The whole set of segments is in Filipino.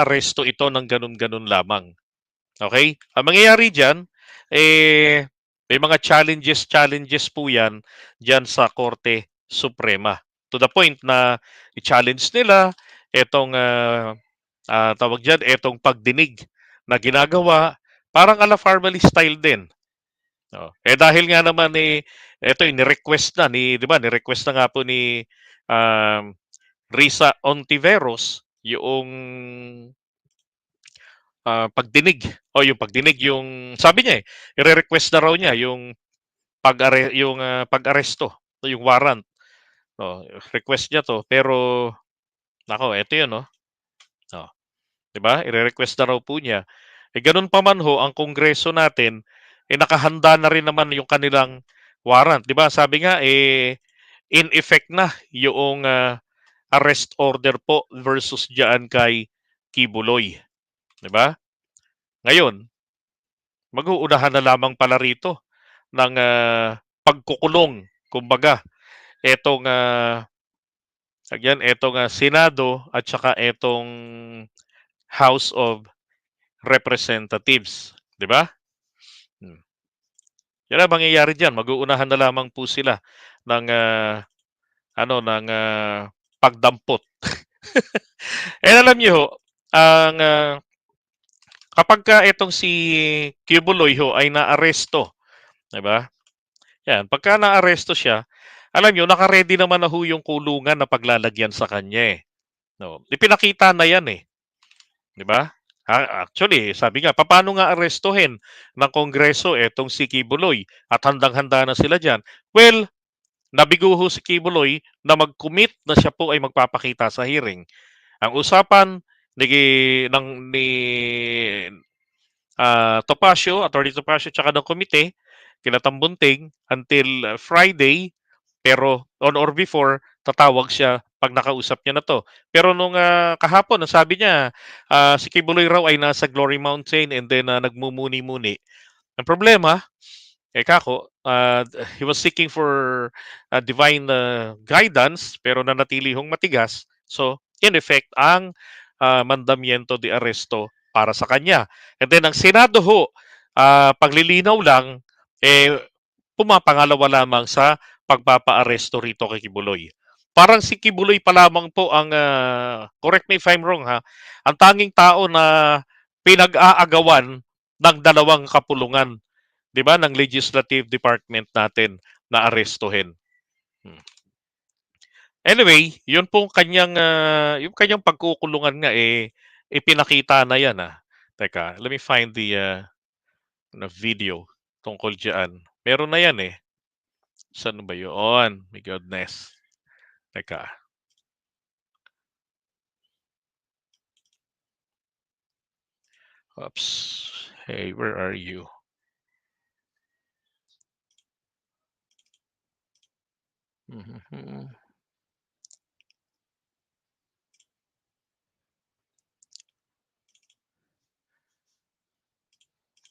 aresto ito ng ganun-ganun lamang. Okay? Ang mangyayari dyan, eh, may mga challenges, challenges po yan dyan sa Korte Suprema. To the point na i-challenge nila itong, ah, ah, tawag dyan, itong pagdinig na ginagawa, parang ala formally style din. Oh. Eh dahil nga naman eh, ito yung ni-request na, ni, di ba, ni-request na nga po ni um, Risa Ontiveros yung ah, pagdinig o yung pagdinig yung sabi niya eh i-request na raw niya yung pag yung ah, pag-aresto yung warrant. No request niya to pero nako eto yun no oh. 'di ba i-request na raw po niya. Eh ganun pa man ho ang kongreso natin eh nakahanda na rin naman yung kanilang warrant 'di ba sabi nga eh in effect na yung ah, arrest order po versus diyan kay Kibuloy. 'di ba? Ngayon mag-uunahan na lamang pala rito ng ah, pagkukulong. Kumbaga etong ah, again etong ah, Senado at saka etong House of Representatives, 'di ba? Hmm. Yan ang mangyayari diyan, mag-uunahan na lamang po sila ng ah, ano ng ah, pagdampot. eh alam niyo ho, ang ah, kapagka itong si Kibuloy ho ay naaresto, 'di ba? Yan, pagka naaresto siya, alam niyo naka-ready naman na ho yung kulungan na paglalagyan sa kanya eh. No, ipinakita na 'yan eh. 'Di ba? Actually, sabi nga, paano nga arestuhin ng Kongreso etong si Kibuloy at handang-handa na sila diyan? Well, nabigo ho si Kibuloy na mag-commit na siya po ay magpapakita sa hearing. Ang usapan ni ng ni ah, Topacio, Attorney Topacio tsaka ng komite kina Tambunting until Friday pero on or before tatawag siya pag nakausap niya na to. Pero nung ah, kahapon, sabi niya, ah, si Kibuloy raw ay nasa Glory Mountain and then ah, nagmumuni-muni. Ang problema, eh kako, ah, he was seeking for ah, divine ah, guidance pero nanatili hong matigas. So, in effect, ang ah, mandamiento de arresto para sa kanya. And then ang Senado ho, ah, paglilinaw lang, eh, pumapangalawa lamang sa pagpapaaresto rito kay Kibuloy. Parang si Kibuloy pa lamang po ang, ah, correct me if I'm wrong ha, ang tanging tao na pinag-aagawan ng dalawang kapulungan, 'di ba, ng legislative department natin na arestuhin. Hmm. Anyway, 'yun pong kanyang ah, yung kanyang pagkukulungan nga eh ipinakita na 'yan ah. Teka, let me find the ah, na video tungkol diyan. Meron na 'yan eh. Saan ba 'yun? My goodness. Teka. Oops. Hey, where are you? Mhm.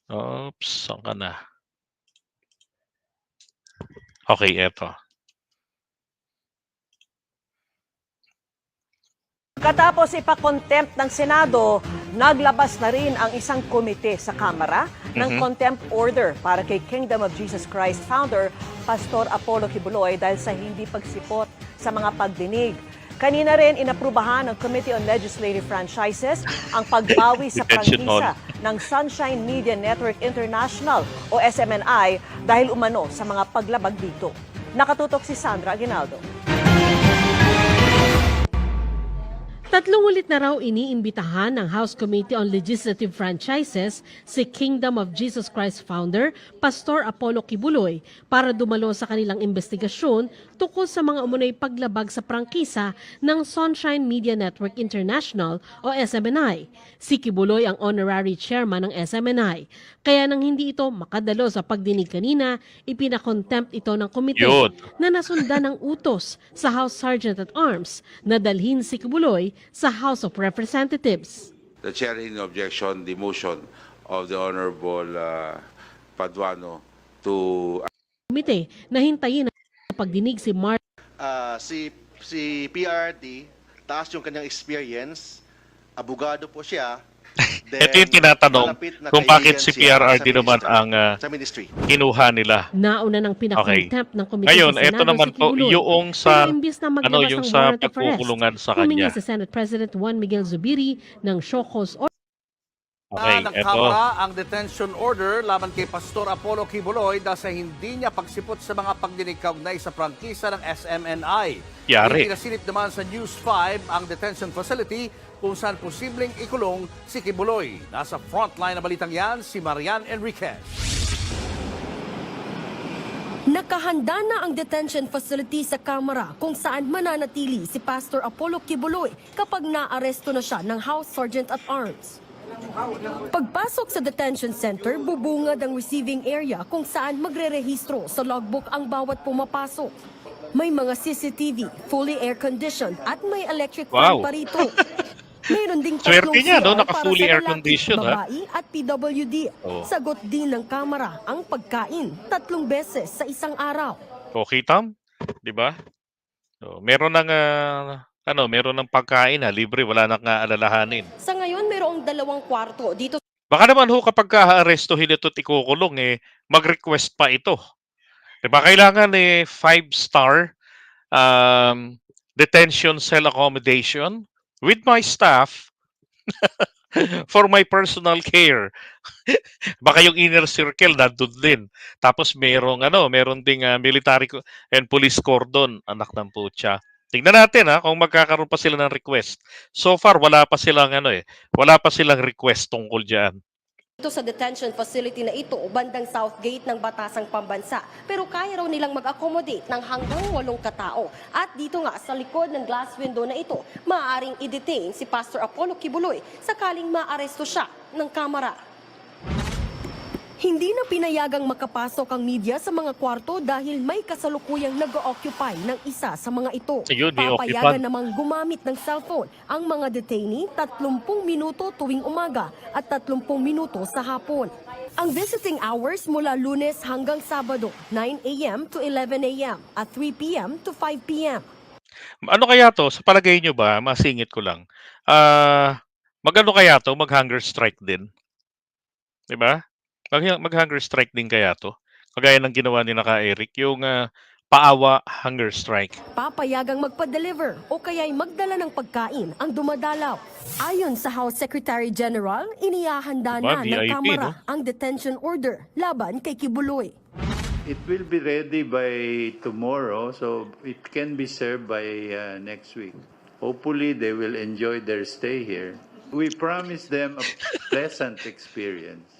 Oops, saan ka na? Okay, eto. Katapos ipakontempt ng Senado, naglabas na rin ang isang komite sa Kamara ng Mhm. contempt order para kay Kingdom of Jesus Christ founder Pastor Apollo Kibuloy dahil sa hindi pagsipot sa mga pagdinig. Kanina rin inaprubahan ng Committee on Legislative Franchises ang pagbawi sa prangkisa ng Sunshine Media Network International o SMNI dahil umano sa mga paglabag dito. Nakatutok si Sandra Aguinaldo. Tatlong ulit na raw iniimbitahan ng House Committee on Legislative Franchises si Kingdom of Jesus Christ founder, Pastor Apollo Kibuloy, para dumalo sa kanilang investigasyon tungkol sa mga umunoy paglabag sa prangkisa ng Sunshine Media Network International o SMNI. Si Kibuloy ang honorary chairman ng SMNI. Kaya nang hindi ito makadalo sa pagdinig kanina, ipinakontempt ito ng komite na nasundan ng utos sa House Sergeant at Arms na dalhin si Kibuloy sa House of Representatives. The chair in objection, the motion of the Honorable uh, Paduano to Komite na hintayin ang pagdinig si Mark Ah, si si PRD taas yung kanyang experience abogado po siya. Ito yung tinatanong kung bakit si PRRD naman ang sa ministry. kinuha nila. Nauna ng pinakontempt ng komite Ngayon, sa Senado ito naman si po yung sa na ano yung ng sa pagkukulungan sa humingi kanya. si Senate President Juan Miguel Zubiri ng show cause order Okay, ng ito. Kamara ang detention order laban kay Pastor Apollo Kibuloy dahil sa hindi niya pagsipot sa mga pagdinig kaugnay sa prangkisa ng SMNI. Yari. Ipinasilip naman sa News 5 ang detention facility kung saan posibleng ikulong si Kibuloy. Nasa frontline na balitang yan si Marian Enriquez. Nakahanda na ang detention facility sa Kamara kung saan mananatili si Pastor Apollo Kibuloy kapag naaresto na siya ng House Sergeant at Arms. Pagpasok sa detention center, bubungad ang receiving area kung saan magre-rehistro sa logbook ang bawat pumapasok. May mga CCTV, fully air-conditioned at may electric fan Wow. pa rito. Mayroon ding Swerte tatlong niya, no? CR Naka para fully sa lalaki, ha? babae at PWD. Oo. Sagot din ng kamera ang pagkain tatlong beses sa isang araw. Okay, Tom? Di ba? So, meron ng ah, ano, meron ng pagkain ha, libre, wala nang aalalahanin. Sa ngayon, mayroong dalawang kwarto dito Baka naman ho kapag ka-arestuhin ito at ikukulong, eh, mag-request pa ito. Diba? Kailangan eh, five-star um, detention cell accommodation with my staff for my personal care. Baka yung inner circle nandun din. Tapos merong ano, meron ding ah, military and police cordon, anak ng putya. Tingnan natin ha kung magkakaroon pa sila ng request. So far wala pa silang ano eh, wala pa silang request tungkol diyan. Dito sa detention facility na ito, bandang south gate ng Batasang Pambansa. Pero kaya raw nilang mag-accommodate ng hanggang walong katao. At dito nga sa likod ng glass window na ito, maaaring i-detain si Pastor Apollo Kibuloy sakaling maaresto siya ng kamera. Hindi na pinayagang makapasok ang media sa mga kwarto dahil may kasalukuyang nag-occupy ng isa sa mga ito. Ayun, may Papayagan namang gumamit ng cellphone ang mga detainee 30 minuto tuwing umaga at 30 minuto sa hapon. Ang visiting hours mula lunes hanggang sabado, 9 a.m. to 11 a.m. at 3 p.m. to 5 p.m. Ano kaya to? Sa palagay nyo ba, masingit ko lang. Ah, magano kaya to? Mag-hunger strike din. 'Di ba? Mag mag-hunger strike din kaya to? Kagaya ng ginawa ni naka Eric, yung ah, paawa hunger strike. Papayagang magpa-deliver o kaya'y magdala ng pagkain ang dumadalaw. Ayon sa House Secretary General, inihahanda Diba, na ng VIP, Kamara no? ang detention order laban kay Kibuloy. It will be ready by tomorrow, so it can be served by uh, next week. Hopefully, they will enjoy their stay here. We promise them a pleasant experience.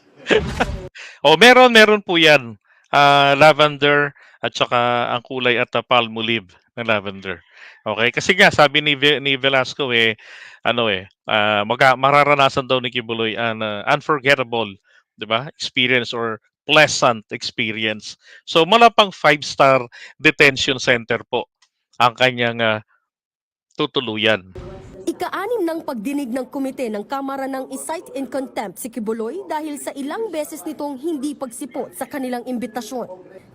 Oh, meron, meron po 'yan. Ah, lavender at saka ang kulay at uh, palmolive na lavender. Okay? Kasi nga sabi ni ni Velasco eh ano eh ah, maga, mararanasan daw ni Kibuloy an ah, unforgettable, 'di ba? Experience or pleasant experience. So mala pang five-star detention center po ang kanyang ah, tutuluyan. Ika-anim ng pagdinig ng komite ng Kamara ng isight in contempt si Kibuloy dahil sa ilang beses nitong hindi pagsipot sa kanilang imbitasyon.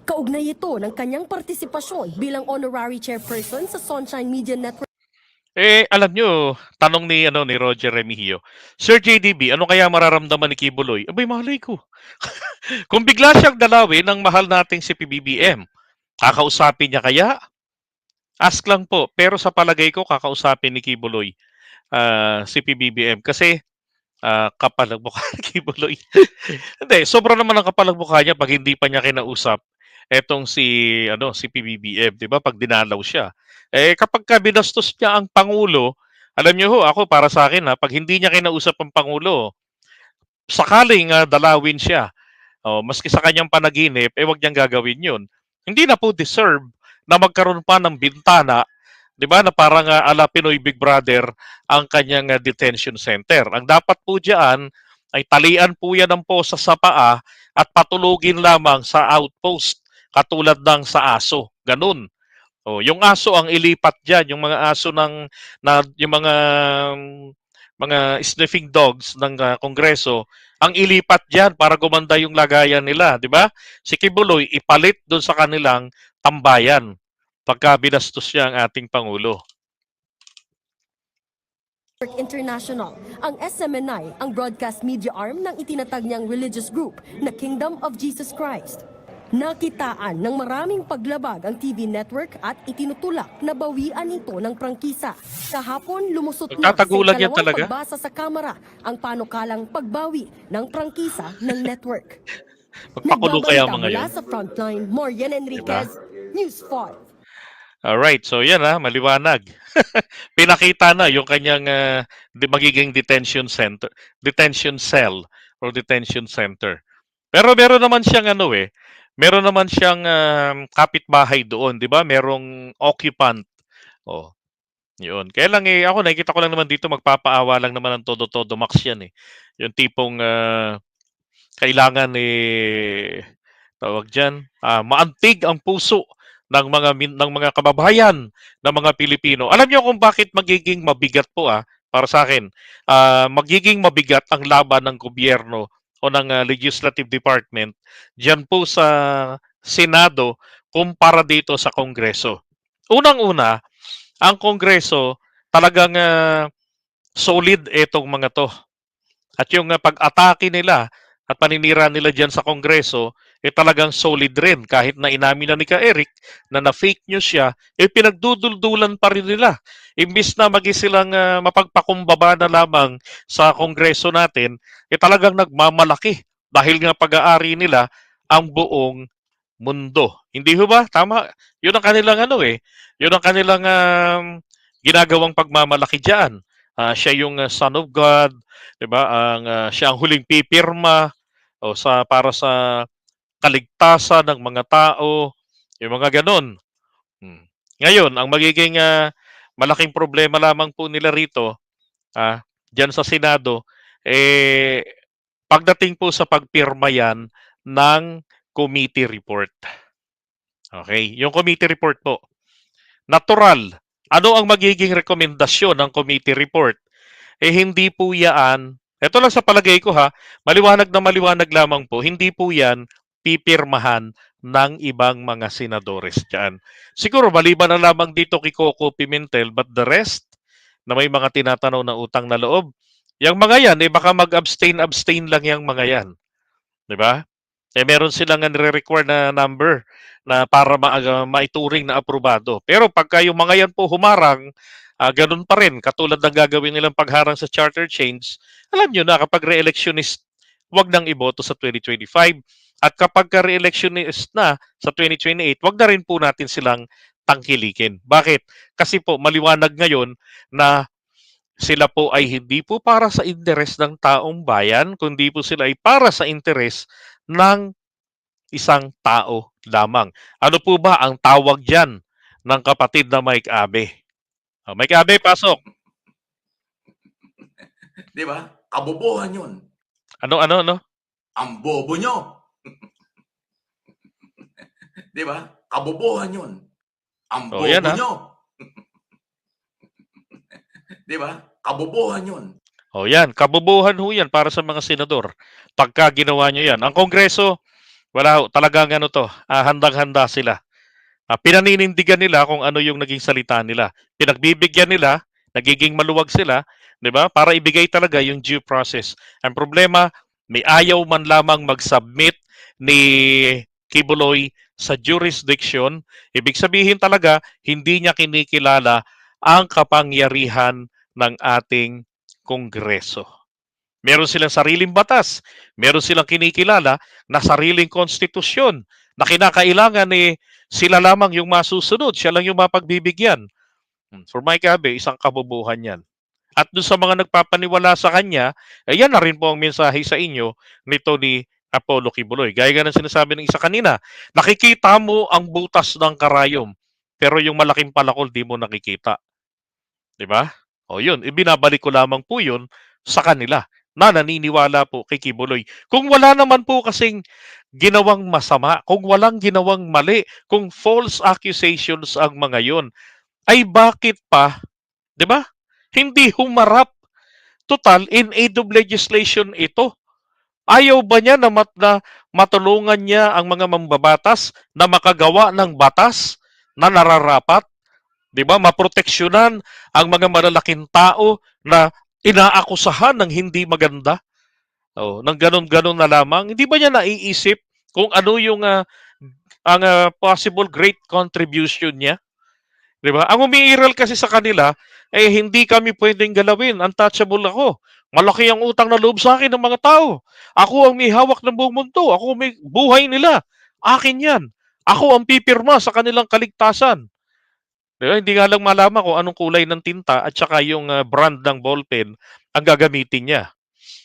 Kaugnay ito ng kanyang partisipasyon bilang honorary chairperson sa Sunshine Media Network Eh, alam nyo, tanong ni ano ni Roger Remigio, Sir JDB, ano kaya mararamdaman ni Kibuloy? Abay, malay ko. Kung bigla siyang dalawin ng mahal nating si PBBM, kakausapin niya kaya? Ask lang po. Pero sa palagay ko, kakausapin ni Kibuloy ah, si PBBM. Kasi ah, kapal ang mukha ni Kibuloy. Hindi, sobra naman ang kapal ang mukha niya pag hindi pa niya kinausap etong si ano si PBBM, 'di ba? Pag dinalaw siya. Eh kapag ka binastos niya ang pangulo, alam niyo ho, ako para sa akin ha, pag hindi niya kinausap ang pangulo, sakaling ah, dalawin siya. Oh, maski sa kanyang panaginip, eh wag niyang gagawin 'yun. Hindi na po deserve na magkaroon pa ng bintana, 'di ba? Na parang ah, ala Pinoy Big Brother ang kanyang ah, detention center. Ang dapat po diyan ay talian po yan ng posa sa paa at patulugin lamang sa outpost katulad ng sa aso. Ganun. Oh, yung aso ang ilipat diyan, yung mga aso ng na yung mga mga sniffing dogs ng ah, kongreso ang ilipat diyan para gumanda yung lagayan nila, di ba? Si Kibuloy ipalit doon sa kanilang tambayan pagka binastos niya ang ating pangulo. International. Ang SMNI ang broadcast media arm ng itinatag niyang religious group na Kingdom of Jesus Christ. Nakitaan ng maraming paglabag ang TV network at itinutulak na bawian ito ng prangkisa. Kahapon lumusot na sa yan talaga? pagbasa sa Kamara ang panukalang pagbawi ng prangkisa ng network. Magpakulo kaya mga yun. sa Frontline, Morian Enriquez, News 5. Alright, so yan ha, maliwanag. Pinakita na yung kanyang ah, di- magiging detention center, detention cell or detention center. Pero meron naman siyang ano eh, meron naman siyang um, kapitbahay doon, 'di ba? Merong occupant. Oh. Yun. Kaya lang eh, ako nakikita ko lang naman dito magpapaawa lang naman ng todo-todo max yan eh. Yung tipong ah, kailangan eh tawag diyan, ah, maantig ang puso ng mga ng mga kababayan ng mga Pilipino. Alam niyo kung bakit magiging mabigat po ah para sa akin. Ah, magiging mabigat ang laban ng gobyerno o ng ah, legislative department diyan po sa Senado kumpara dito sa Kongreso. Unang-una, ang Kongreso talagang ah, solid etong mga to. At yung ah, pag-atake nila at paninira nila diyan sa Kongreso eh talagang solid rin kahit na inamin na ni Ka Eric na na-fake news siya, eh pinagduduldulan pa rin nila. Imbis na magi silang ah, mapagpakumbaba na lamang sa kongreso natin, eh talagang nagmamalaki dahil nga pag-aari nila ang buong mundo. Hindi ho ba? Tama. Yun ang kanilang ano eh. Yun ang kanilang um, ginagawang pagmamalaki diyan. Ah, siya yung ah, son of God, 'di ba? Ang ah, siya ang huling pipirma o sa para sa kaligtasan ng mga tao, yung mga ganon. Hmm. Ngayon, ang magiging ah, malaking problema lamang po nila rito, ah, diyan sa Senado, eh, pagdating po sa pagpirma yan ng committee report. Okay, yung committee report po. Natural. Ano ang magiging rekomendasyon ng committee report? Eh hindi po yan, ito lang sa palagay ko ha, maliwanag na maliwanag lamang po, hindi po yan pipirmahan ng ibang mga senadores dyan. Siguro maliban na lamang dito kay Coco Pimentel, but the rest na may mga tinatanaw na utang na loob, yung mga yan, eh baka mag-abstain-abstain lang yung mga yan. Di ba? Eh meron silang nire-require na number na para ma- ah, maituring na aprobado. Pero pagka yung mga yan po humarang, ah, ganun pa rin, katulad ng gagawin nilang pagharang sa charter change, alam nyo na kapag re-electionist, wag nang iboto sa 2025. At kapag ka re-electionist na sa 2028, wag na rin po natin silang tangkilikin. Bakit? Kasi po maliwanag ngayon na sila po ay hindi po para sa interes ng taong bayan, kundi po sila ay para sa interes ng isang tao lamang. Ano po ba ang tawag diyan ng kapatid na Mike Abe? Oh, Mike Abe, pasok. Di ba? Kabobohan yun. Ano, ano, ano? Ang bobo nyo. Di ba? Kabobohan yun. Ang Oh, bobo yan, ah. nyo. Di ba? Kabobohan yun. O yan, kabubuhan ho yan para sa mga senador. Pagka ginawa nyo yan. Ang Kongreso, wala ho, talagang ano to, ah, handang-handa sila. Ah, pinaninindigan nila kung ano yung naging salita nila. Pinagbibigyan nila, nagiging maluwag sila, 'di ba? Para ibigay talaga yung due process. Ang problema, may ayaw man lamang mag-submit ni Kibuloy sa jurisdiction, ibig sabihin talaga hindi niya kinikilala ang kapangyarihan ng ating Kongreso. Meron silang sariling batas, meron silang kinikilala na sariling konstitusyon na kinakailangan eh sila lamang yung masusunod, siya lang yung mapagbibigyan. Hmm, For Mike Abe, isang kabubuhan yan. At doon sa mga nagpapaniwala sa kanya, eh, yan na rin po ang mensahe sa inyo nito ni Apollo Kibuloy. Gaya nga ng sinasabi ng isa kanina, nakikita mo ang butas ng karayom, pero yung malaking palakol di mo nakikita. Di ba? O yun, ibinabalik ko lamang po yun sa kanila na naniniwala po kay Kibuloy. Kung wala naman po kasing ginawang masama, kung walang ginawang mali, kung false accusations ang mga yon, ay bakit pa, 'di ba? Hindi humarap. Total in aid of legislation ito. Ayaw ba niya na, mat, na matulungan niya ang mga mambabatas na makagawa ng batas na nararapat? 'Di ba? Maproteksyonan ang mga malalaking tao na inaakusahan ng hindi maganda. Oh, nang ganun-ganun na lamang, hindi ba niya naiisip kung ano yung ah, ang ah, possible great contribution niya? 'Di ba? Ang umiiral kasi sa kanila eh hindi kami pwedeng galawin. Untouchable ako. Malaki ang utang na loob sa akin ng mga tao. Ako ang may hawak ng buong mundo. Ako may buhay nila. Akin 'yan. Ako ang pipirma sa kanilang kaligtasan. 'Di ba? Hindi nga lang malaman kung anong kulay ng tinta at saka yung ah, brand ng ballpen ang gagamitin niya.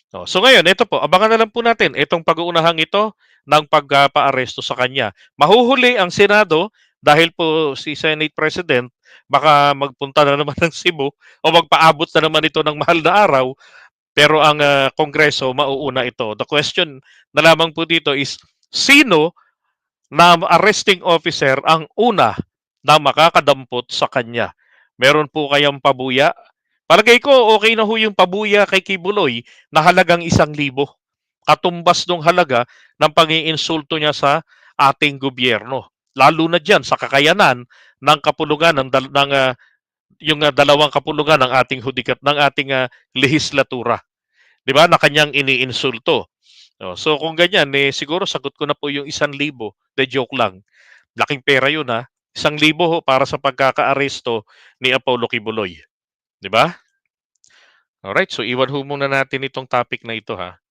Oh, so ngayon, ito po, abangan na lang po natin itong pag-uunahang ito ng pagpapaaresto sa kanya. Mahuhuli ang Senado dahil po si Senate President baka magpunta na naman ng Cebu o magpaabot na naman ito ng mahal na araw pero ang ah, Kongreso mauuna ito. The question na lamang po dito is sino na arresting officer ang una na makakadampot sa kanya? Meron po kayang pabuya? Palagay ko okay na ho yung pabuya kay Kibuloy na halagang isang libo. Katumbas ng halaga ng pang-iinsulto niya sa ating gobyerno. Lalo na diyan sa kakayanan ng kapulungan ng, ng ah, yung ah, dalawang kapulungan ng ating hudikat ng ating ah, lehislatura. 'Di ba? Na kanyang iniinsulto. Oh, so kung ganyan eh siguro sagot ko na po yung isang libo. De joke lang. Laking pera 'yun ha. Isang libo ho para sa pagkakaaresto ni Apollo Kibuloy. 'Di ba? Alright, so iwan ho muna natin itong topic na ito ha.